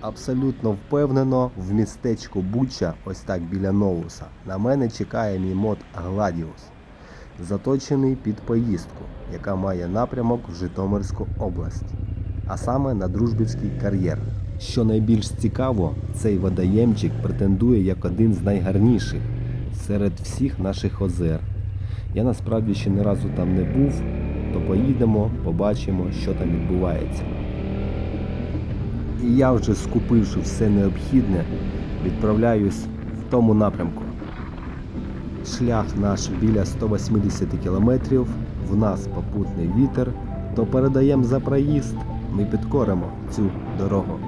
Абсолютно впевнено, в містечку Буча, ось так біля Новуса, на мене чекає мій мод Гладіус, заточений під поїздку, яка має напрямок в Житомирську область, а саме на Дружбівський кар'єр. Що найбільш цікаво, цей водоємчик претендує як один з найгарніших серед всіх наших озер. Я насправді ще ні разу там не був, то поїдемо, побачимо, що там відбувається. І я вже скупивши все необхідне, відправляюсь в тому напрямку. Шлях наш біля 180 кілометрів, в нас попутний вітер, то передаємо за проїзд, ми підкоримо цю дорогу.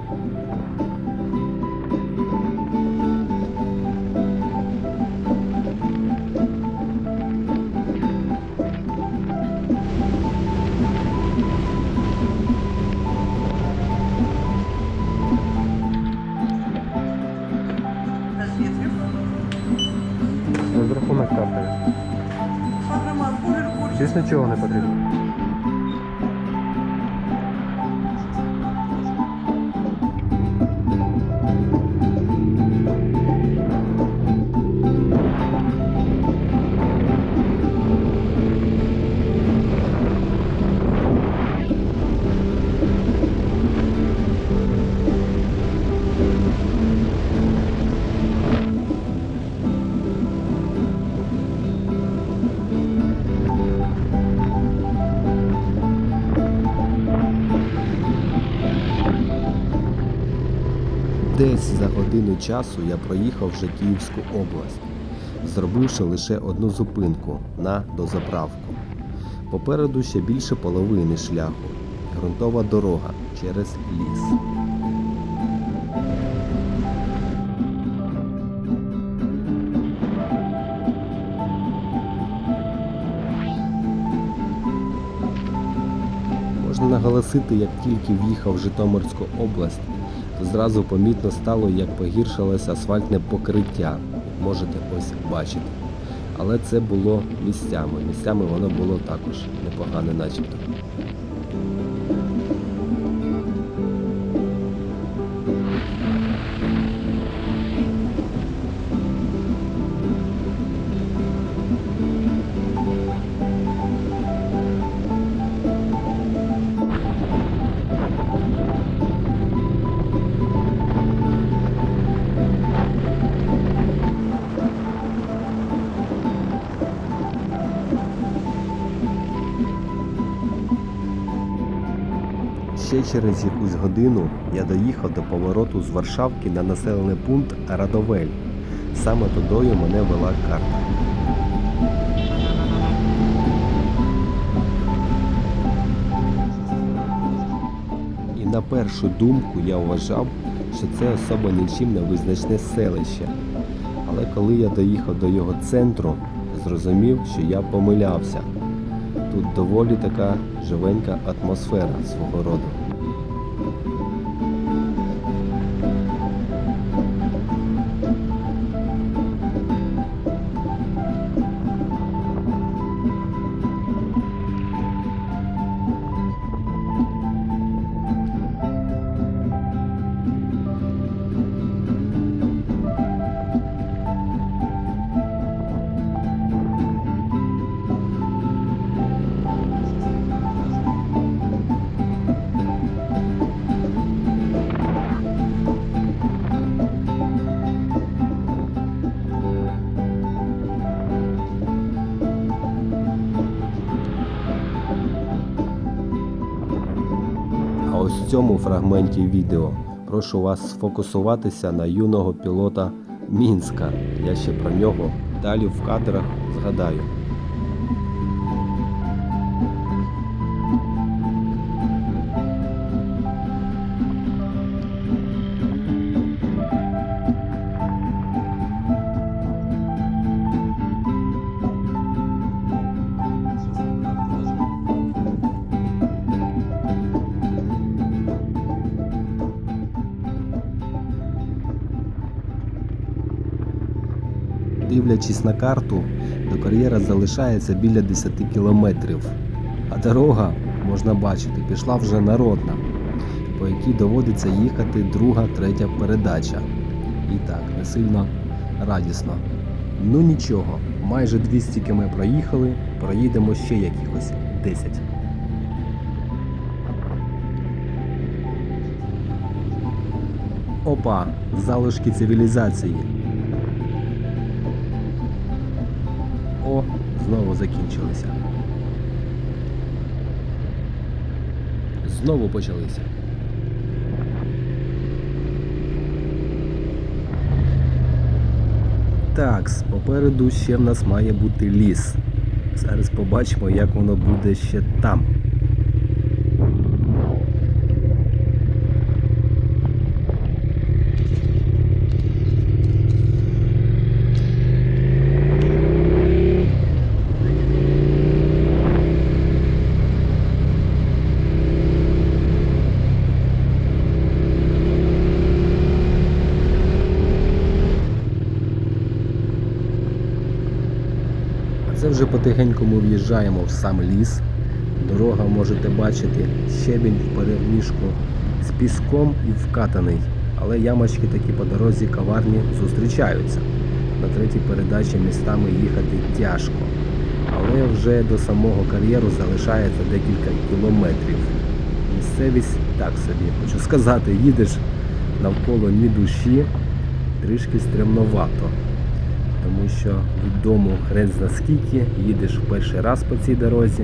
Більш нічого не потрібно. Годину часу я проїхав вже Київську область, зробивши лише одну зупинку на дозаправку. Попереду ще більше половини шляху. Грунтова дорога через ліс. Можна наголосити, як тільки в'їхав в Житомирську область, зразу помітно стало, як погіршилося асфальтне покриття. Можете ось бачити. Але це було місцями. Місцями воно було також непогане, начебто. Ще через якусь годину я доїхав до повороту з Варшавки на населений пункт Радовель. Саме тудою мене вела карта. І на першу думку я вважав, що це особо нічим не визначне селище. Але коли я доїхав до його центру, зрозумів, що я помилявся. Тут доволі така живенька атмосфера свого роду. Цьому фрагменті відео прошу вас сфокусуватися на юного пілота Мінська. Я ще про нього далі в кадрах згадаю. Дивлячись на карту, до кар'єра залишається біля 10 кілометрів. А дорога, можна бачити, пішла вже народна. по якій доводиться їхати друга, третя передача. І так, не сильно радісно. Ну нічого, майже 200 км проїхали, проїдемо ще якихось 10. Опа, залишки цивілізації. О, знову закінчилися. Знову почалися. Так, попереду ще в нас має бути ліс. Зараз побачимо, як воно буде ще там. А це вже потихеньку ми в'їжджаємо в сам ліс. Дорога можете бачити, щебінь в переміжку з піском і вкатаний. Але ямочки такі по дорозі каварні зустрічаються. На третій передачі містами їхати тяжко. Але вже до самого кар'єру залишається декілька кілометрів. Місцевість так собі. Хочу сказати, їдеш навколо ні душі, трішки стрімновато тому що від дому хрен зна скільки, їдеш в перший раз по цій дорозі.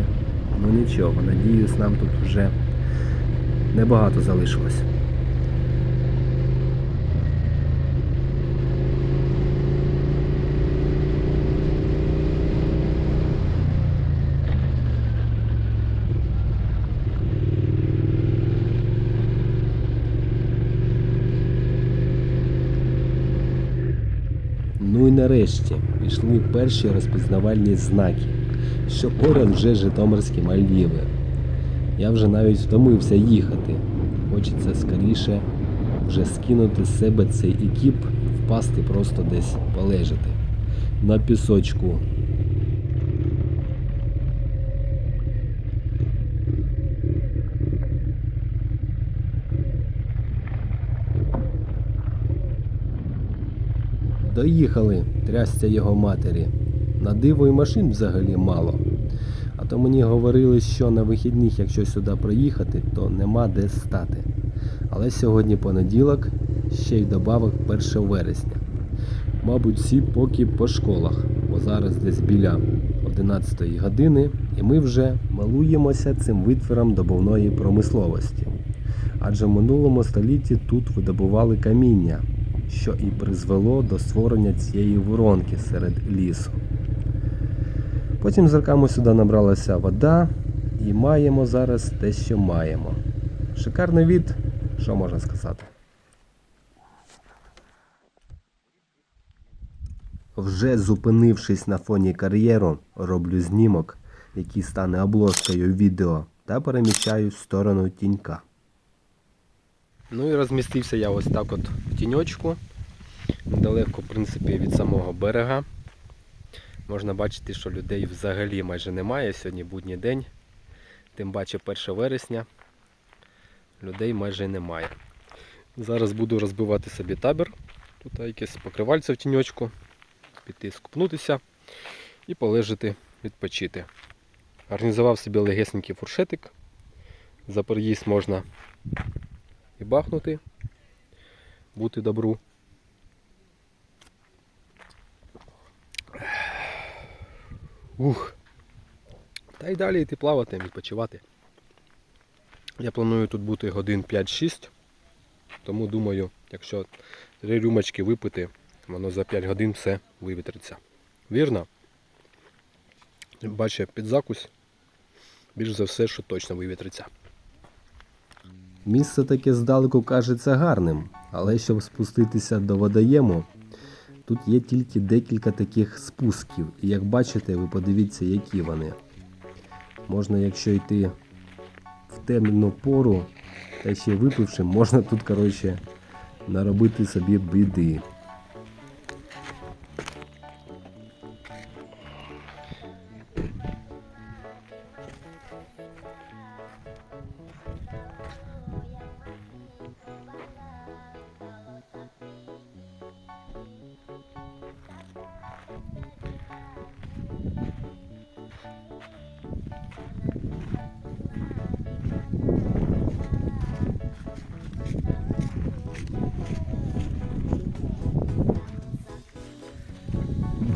Ну нічого, надіюсь, нам тут вже небагато залишилось. Ну і нарешті пішли перші розпізнавальні знаки, що поряд вже Житомирські Мальдіви. Я вже навіть втомився їхати. Хочеться скоріше вже скинути з себе цей екіп, впасти просто десь полежати. На пісочку. Доїхали, трясця його матері. На диво і машин взагалі мало. А то мені говорили, що на вихідних, якщо сюди проїхати, то нема де стати. Але сьогодні понеділок, ще й добавок 1 вересня. Мабуть, всі поки по школах, бо зараз десь біля 11 години, і ми вже малуємося цим витвором добувної промисловості. Адже в минулому столітті тут видобували каміння, що і призвело до створення цієї воронки серед лісу. Потім з роками сюди набралася вода, і маємо зараз те, що маємо. Шикарний від, що можна сказати. Вже зупинившись на фоні кар'єру, роблю знімок, який стане обложкою відео, та переміщаюсь в сторону тінька. Ну і розмістився я ось так от в тіньочку, недалеко, в принципі, від самого берега. Можна бачити, що людей взагалі майже немає. Сьогодні будній день, тим паче 1 вересня. Людей майже немає. Зараз буду розбивати собі табір. Тут якесь покривальце в тіньочку, піти скупнутися і полежати, відпочити. Організував собі легесенький фуршетик. За переїзд можна і бахнути, бути добру. Ух. Та й далі йти плавати, відпочивати. Я планую тут бути годин 5-6, тому думаю, якщо три рюмочки випити, воно за 5 годин все вивітриться. Вірно? Бачу, під закусь, більш за все, що точно вивітриться. Місце таке здалеку кажеться гарним, але щоб спуститися до водоєму, тут є тільки декілька таких спусків. І як бачите, ви подивіться, які вони. Можна, якщо йти в темну пору, та ще випивши, можна тут, коротше, наробити собі біди.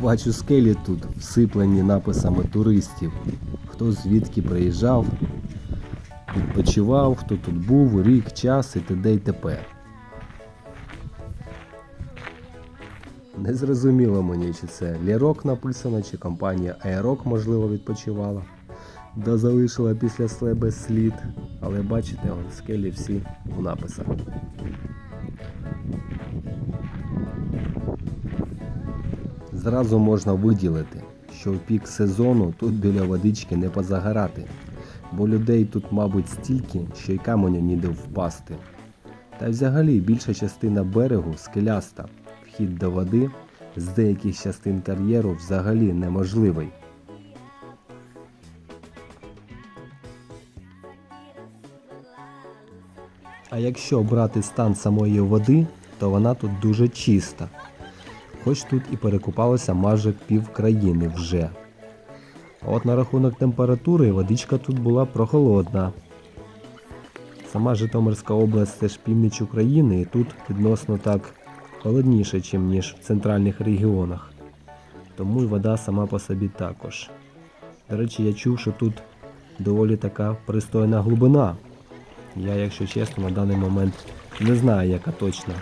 Бачу скелі тут всиплені написами туристів. Хто звідки приїжджав, відпочивав, хто тут був, рік, час і т.д. і т.п. Не зрозуміло мені, чи це Лірок написано, чи компанія Аерок, можливо, відпочивала, да залишила після себе слід. Але бачите, скелі всі у написах. Зразу можна виділити, що в пік сезону тут біля водички не позагорати, бо людей тут, мабуть, стільки, що й каменю ніде впасти. Та взагалі більша частина берегу скеляста, вхід до води з деяких частин кар'єру взагалі неможливий. А якщо брати стан самої води, то вона тут дуже чиста. Хоч тут і перекупалося майже пів країни вже. А от на рахунок температури водичка тут була прохолодна. Сама Житомирська область це ж північ України, і тут відносно так холодніше, чим ніж в центральних регіонах. Тому й вода сама по собі також. До речі, я чув, що тут доволі така пристойна глибина. Я, якщо чесно, на даний момент не знаю, яка точна,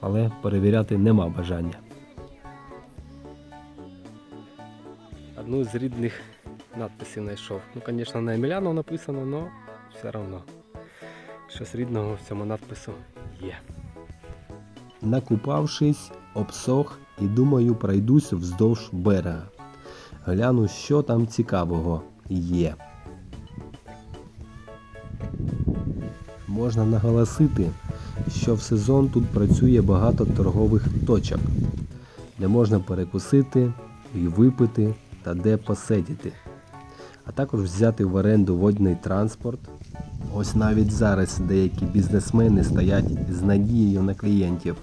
але перевіряти нема бажання. Одну з рідних надписів знайшов. Ну, звісно, на Емілянов написано, але все одно. Щось рідного в цьому надпису є. Накупавшись, обсох і думаю, пройдусь вздовж берега. Гляну, що там цікавого є. Можна наголосити, що в сезон тут працює багато торгових точок, де можна перекусити і випити та де посидіти, а також взяти в оренду водний транспорт. Ось навіть зараз деякі бізнесмени стоять з надією на клієнтів.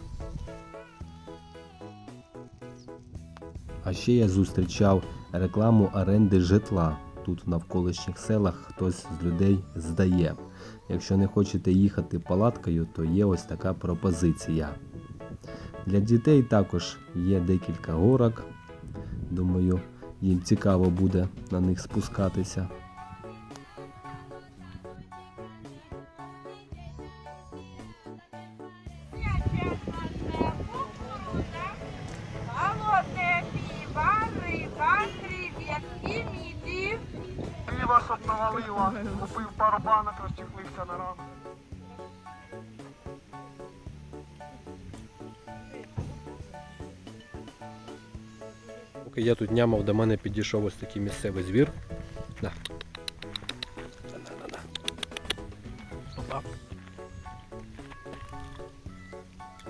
А ще я зустрічав рекламу оренди житла. Тут в навколишніх селах хтось з людей здає. Якщо не хочете їхати палаткою, то є ось така пропозиція. Для дітей також є декілька горок. Думаю, їм цікаво буде на них спускатися. Щоб навалило, купив пару банок, розчехлився на рану. Поки я тут нямав, до мене підійшов ось такий місцевий звір. На-на-на-на. Опа.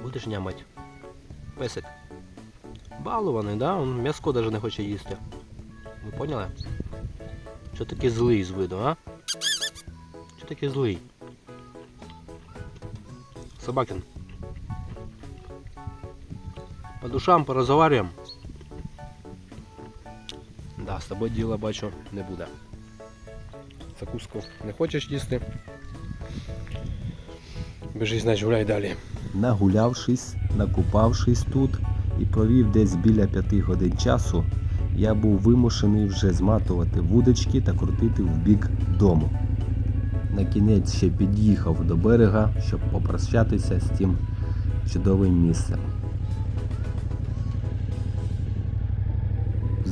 Будеш нямать? Песик. Балований, да? Он м'яско навіть не хоче їсти. Ви поняли? Що такий злий з виду, а? Що такий злий? Собакин. По душам порозговарюємо. З тобою діла бачу не буде. Закуску не хочеш їсти. Біжи, значить, гуляй далі. Нагулявшись, накупавшись тут і провів десь біля п'яти годин часу, я був вимушений вже зматувати вудочки та крутити в бік дому. На кінець ще під'їхав до берега, щоб попрощатися з тим чудовим місцем.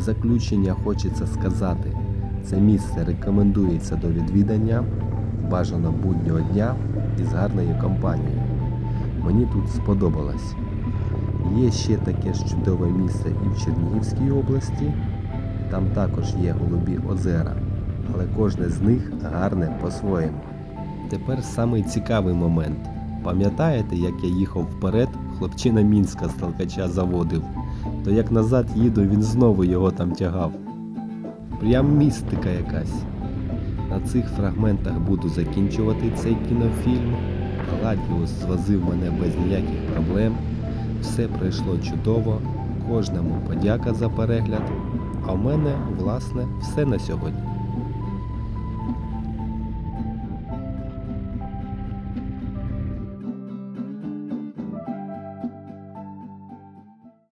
Заключення хочеться сказати, це місце рекомендується до відвідання, бажано буднього дня і з гарною компанією. Мені тут сподобалось. Є ще таке ж чудове місце і в Чернігівській області. Там також є голубі озера, але кожне з них гарне по-своєму. Тепер самий цікавий момент. Пам'ятаєте, як я їхав вперед, хлопчина Мінська з толкача заводив, то як назад їду, він знову його там тягав. Прям містика якась. На цих фрагментах буду закінчувати цей кінофільм. Галадіус звозив мене без ніяких проблем. Все пройшло чудово. Кожному подяка за перегляд. А в мене, власне, все на сьогодні.